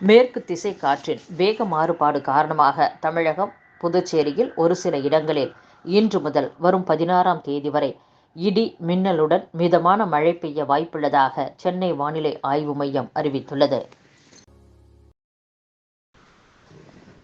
மேற்கு திசை காற்றின் வேக மாறுபாடு காரணமாக தமிழகம் புதுச்சேரியில் ஒரு சில இடங்களில் இன்று முதல் வரும் பதினாறாம் தேதி வரை இடி மின்னலுடன் மிதமான மழை பெய்ய வாய்ப்புள்ளதாக சென்னை வானிலை ஆய்வு மையம் அறிவித்துள்ளது.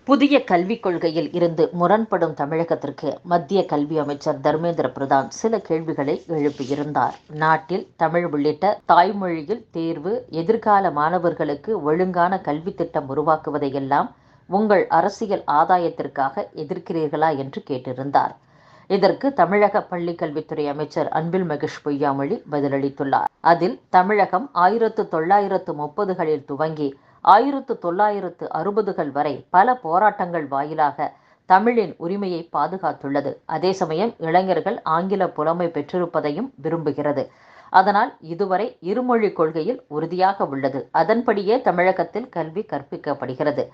புதிய கல்விக் கொள்கையில் இருந்து முரண்படும் தமிழகத்திற்கு மத்திய கல்வி அமைச்சர் தர்மேந்திர பிரதான் சில கேள்விகளை எழுப்பியிருந்தார். நாட்டில் தமிழ் உள்ளிட்ட தாய்மொழியில் தேர்வு எதிர்கால மாணவர்களுக்கு ஒழுங்கான கல்வி திட்டம் உருவாக்குவதையெல்லாம் உங்கள் அரசியல் ஆதாயத்திற்காக எதிர்க்கிறீர்களா என்று கேட்டிருந்தார். இதற்கு தமிழக பள்ளிக்கல்வித்துறை அமைச்சர் அன்பில் மகேஷ் பொய்யாமொழி பதிலளித்துள்ளார். அதில் தமிழகம் ஆயிரத்து தொள்ளாயிரத்து முப்பதுகளில் துவங்கி ஆயிரத்து தொள்ளாயிரத்து அறுபதுகள் வரை பல போராட்டங்கள் வாயிலாக தமிழின் உரிமையை பாதுகாத்துள்ளது. அதே சமயம் இளைஞர்கள் ஆங்கில புலமை பெற்றிருப்பதையும் விரும்புகிறது. அதனால் இதுவரை இருமொழி கொள்கையில் உறுதியாக உள்ளது. அதன்படியே தமிழகத்தில் கல்வி கற்பிக்கப்படுகிறது.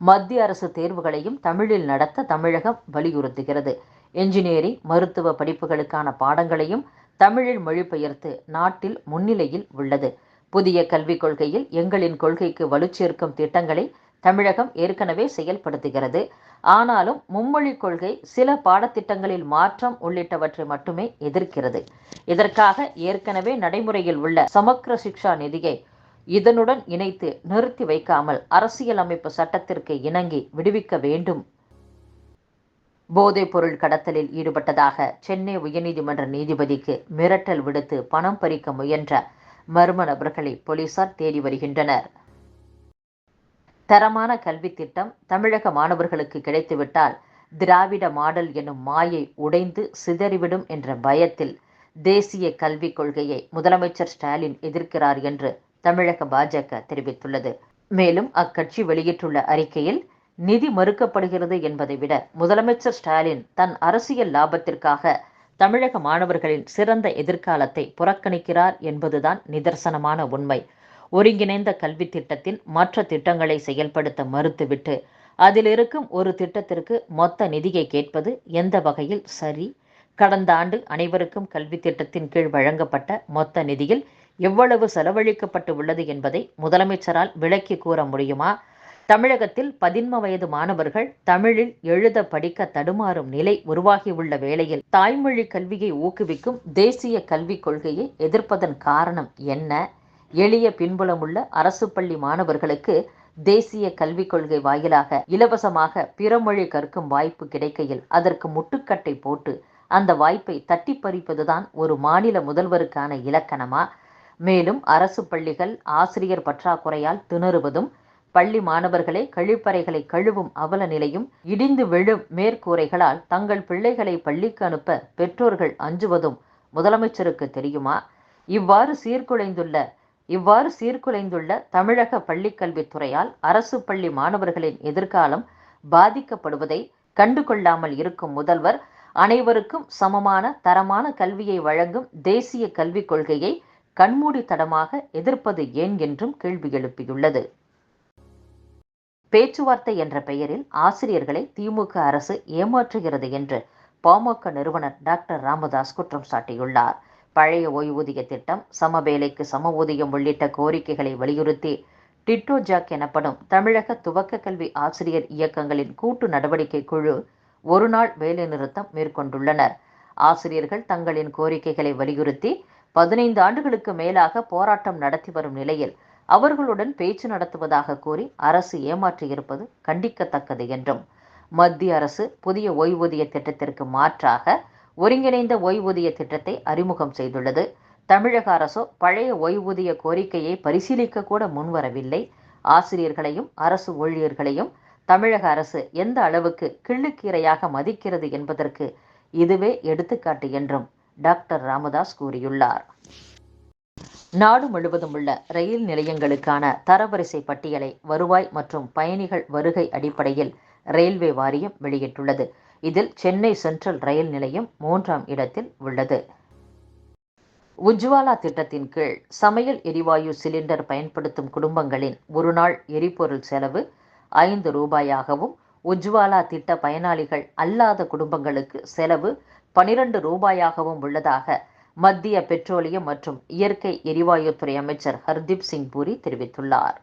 மத்திய அரசு தேர்வுகளையும் தமிழில் நடத்த தமிழகம் வலியுறுத்துகிறது. என்ஜினியரிங் மருத்துவ படிப்புகளுக்கான பாடங்களையும் தமிழில் மொழிபெயர்த்து நாட்டில் முன்னிலையில் உள்ளது. புதிய கல்விக் கொள்கையில் எங்களின் கொள்கைக்கு வலுச்சேர்க்கும் திட்டங்களை தமிழகம் ஏற்கனவே செயல்படுத்துகிறது. ஆனாலும் மும்மொழி கொள்கை சில பாடத்திட்டங்களில் மாற்றம் உள்ளிட்டவற்றை மட்டுமே எதிர்க்கிறது. இதற்காக ஏற்கனவே நடைமுறையில் உள்ள சமக்ர சிக்ஷா நிதியை இதனுடன் இணைத்து நிறுத்தி வைக்காமல் அரசியலமைப்பு சட்டத்திற்கு இணங்கி விடுவிக்க வேண்டும். போதைப் பொருள் கடத்தலில் ஈடுபட்டதாக சென்னை உயர்நீதிமன்ற நீதிபதிக்கு மிரட்டல் விடுத்து பணம் பறிக்க முயன்ற மர்ம நபர்களை போலீசார் தேடி வருகின்றனர். தரமான கல்வி திட்டம் தமிழக மாணவர்களுக்கு கிடைத்துவிட்டால் திராவிட மாடல் எனும் மாயை உடைந்து சிதறிவிடும் என்ற பயத்தில் தேசிய கல்விக் கொள்கையை முதலமைச்சர் ஸ்டாலின் எதிர்க்கிறார் என்று தமிழக பாஜக தெரிவித்துள்ளது. மேலும் அக்கட்சி வெளியிட்டுள்ள அறிக்கையில் நிதி மறுக்கப்படுகிறது என்பதை விட முதலமைச்சர் ஸ்டாலின் தன் அரசியல் லாபத்திற்காக தமிழக மாணவர்களின் சிறந்த எதிர்காலத்தை புறக்கணிக்கிறார் என்பதுதான் நிதர்சனமான உண்மை. ஒருங்கிணைந்த கல்வி திட்டத்தின் மற்ற திட்டங்களை செயல்படுத்த மறுத்துவிட்டு அதில் இருக்கும் ஒரு திட்டத்திற்கு மொத்த நிதியை கேட்பது எந்த வகையில் சரி? கடந்த ஆண்டு அனைவருக்கும் கல்வி திட்டத்தின் கீழ் வழங்கப்பட்ட மொத்த நிதியில் எவ்வளவு செலவழிக்கப்பட்டு உள்ளது என்பதை முதலமைச்சரால் விளக்கி கூற முடியுமா? தமிழகத்தில் பதின்ம வயது மாணவர்கள் தமிழில் எழுத படிக்க தடுமாறும் நிலை உருவாகியுள்ள வேளையில் தாய்மொழி கல்வியை ஊக்குவிக்கும் தேசிய கல்விக் கொள்கையை எதிர்ப்பதன் காரணம் என்ன? எளிய பின்புலமுள்ள அரசு பள்ளி மாணவர்களுக்கு தேசிய கல்விக் கொள்கை வாயிலாக இலவசமாக பிறமொழி கற்கும் வாய்ப்பு கிடைக்கையில் அதற்கு முட்டுக்கட்டை போட்டு அந்த வாய்ப்பை தட்டி பறிப்பதுதான் ஒரு மாநில முதல்வருக்கான இலக்கணமா? மேலும் அரசு பள்ளிகள் ஆசிரியர் பற்றாக்குறையால் திணறுவதும் பள்ளி மாணவர்களே கழிப்பறைகளை கழுவும் அவல நிலையும் இடிந்து விழும் மேற்கூரைகளால் தங்கள் பிள்ளைகளை பள்ளிக்கு அனுப்ப பெற்றோர்கள் அஞ்சுவதும் முதலமைச்சருக்கு தெரியுமா? இவ்வாறு சீர்குலைந்துள்ள இவ்வாறு சீர்குலைந்துள்ள தமிழக பள்ளிக்கல்வித்துறையால் அரசு பள்ளி மாணவர்களின் எதிர்காலம் பாதிக்கப்படுவதை கண்டுகொள்ளாமல் இருக்கும் முதல்வர் அனைவருக்கும் சமமான தரமான கல்வியை வழங்கும் தேசிய கல்விக் கொள்கையை கண்மூடித்தனமாக எதிர்ப்பது ஏன் என்றும் கேள்வி எழுப்பியுள்ளது. பேச்சுவார்த்தை என்ற பெயரில் ஆசிரியர்களை திமுக அரசு ஏமாற்றுகிறது என்று பாமக நிறுவனர் டாக்டர் ராமதாஸ் குற்றம் சாட்டியுள்ளார். பழைய ஓய்வூதிய திட்டம் சமவேலைக்கு சம ஊதியம் உள்ளிட்ட கோரிக்கைகளை வலியுறுத்தி டிட்டோ ஜாக் எனப்படும் தமிழக துவக்க கல்வி ஆசிரியர் இயக்கங்களின் கூட்டு நடவடிக்கை குழு ஒருநாள் வேலைநிறுத்தம் மேற்கொண்டுள்ளனர். ஆசிரியர்கள் தங்களின் கோரிக்கைகளை வலியுறுத்தி பதினைந்து ஆண்டுகளுக்கு மேலாக போராட்டம் நடத்தி வரும் நிலையில் அவர்களுடன் பேச்சு நடத்துவதாக கூறி அரசு ஏமாற்றியிருப்பது கண்டிக்கத்தக்கது என்றும் மத்திய அரசு புதிய ஓய்வூதிய திட்டத்திற்கு மாற்றாக ஒருங்கிணைந்த ஓய்வூதிய திட்டத்தை அறிமுகம் செய்துள்ளது. தமிழக அரசோ பழைய ஓய்வூதிய கோரிக்கையை பரிசீலிக்க கூட முன்வரவில்லை. ஆசிரியர்களையும் அரசு ஊழியர்களையும் தமிழக அரசு எந்த அளவுக்கு கிள்ளுக்கீரையாக மதிக்கிறது என்பதற்கு இதுவே எடுத்துக்காட்டு என்றும் டாக்டர் ராமதாஸ் கூறியுள்ளார். நாடு முழுவதும் உள்ள ரயில் நிலையங்களுக்கான தரவரிசை பட்டியலை வருவாய் மற்றும் பயணிகள் வருகை அடிப்படையில் ரயில்வே வாரியம் வெளியிட்டுள்ளது. இதில் சென்னை சென்ட்ரல் ரயில் நிலையம் மூன்றாம் இடத்தில் உள்ளது. உஜ்வாலா திட்டத்தின் கீழ் சமையல் எரிவாயு சிலிண்டர் பயன்படுத்தும் குடும்பங்களின் ஒருநாள் எரிபொருள் செலவு ஐந்து ரூபாயாகவும் உஜ்வாலா திட்ட பயனாளிகள் அல்லாத குடும்பங்களுக்கு செலவு பனிரெண்டு ரூபாயாகவும் உள்ளதாக மத்திய பெட்ரோலியம் மற்றும் இயற்கை எரிவாயுத்துறை அமைச்சர் ஹர்தீப் சிங் பூரி தெரிவித்துள்ளார்.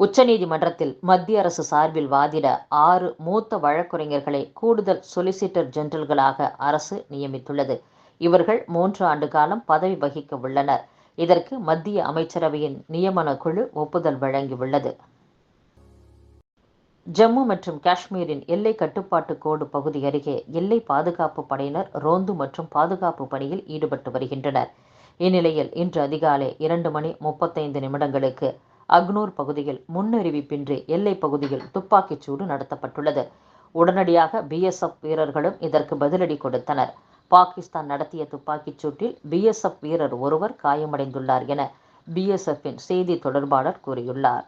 உச்சநீதிமன்றத்தில் மத்திய அரசு சார்பில் வாதிட ஆறு மூத்த வழக்கறிஞர்களை கூடுதல் சொலிசிட்டர் ஜெனரல்களாக அரசு நியமித்துள்ளது. இவர்கள் மூன்று ஆண்டு காலம் பதவி வகிக்க உள்ளனர். இதற்கு மத்திய அமைச்சரவையின் நியமன குழு ஒப்புதல் வழங்கியுள்ளது. ஜம்மு மற்றும் காஷ்மீரின் எல்லை கட்டுப்பாட்டு கோடு பகுதி அருகே எல்லை பாதுகாப்பு படையினர் ரோந்து மற்றும் பாதுகாப்பு பணியில் ஈடுபட்டு வருகின்றனர். இந்நிலையில் இன்று அதிகாலை இரண்டு மணி முப்பத்தைந்து நிமிடங்களுக்கு அக்னூர் பகுதியில் முன்னறிவிப்பின்றி எல்லை பகுதியில் துப்பாக்கிச் சூடு நடத்தப்பட்டுள்ளது. உடனடியாக பிஎஸ்எஃப் வீரர்களும் இதற்கு பதிலடி கொடுத்தனர். பாகிஸ்தான் நடத்திய துப்பாக்கிச் சூட்டில் பிஎஸ்எஃப் வீரர் ஒருவர் காயமடைந்துள்ளார் என பிஎஸ்எஃப்பின் செய்தி தொடர்பாளர் கூறியுள்ளார்.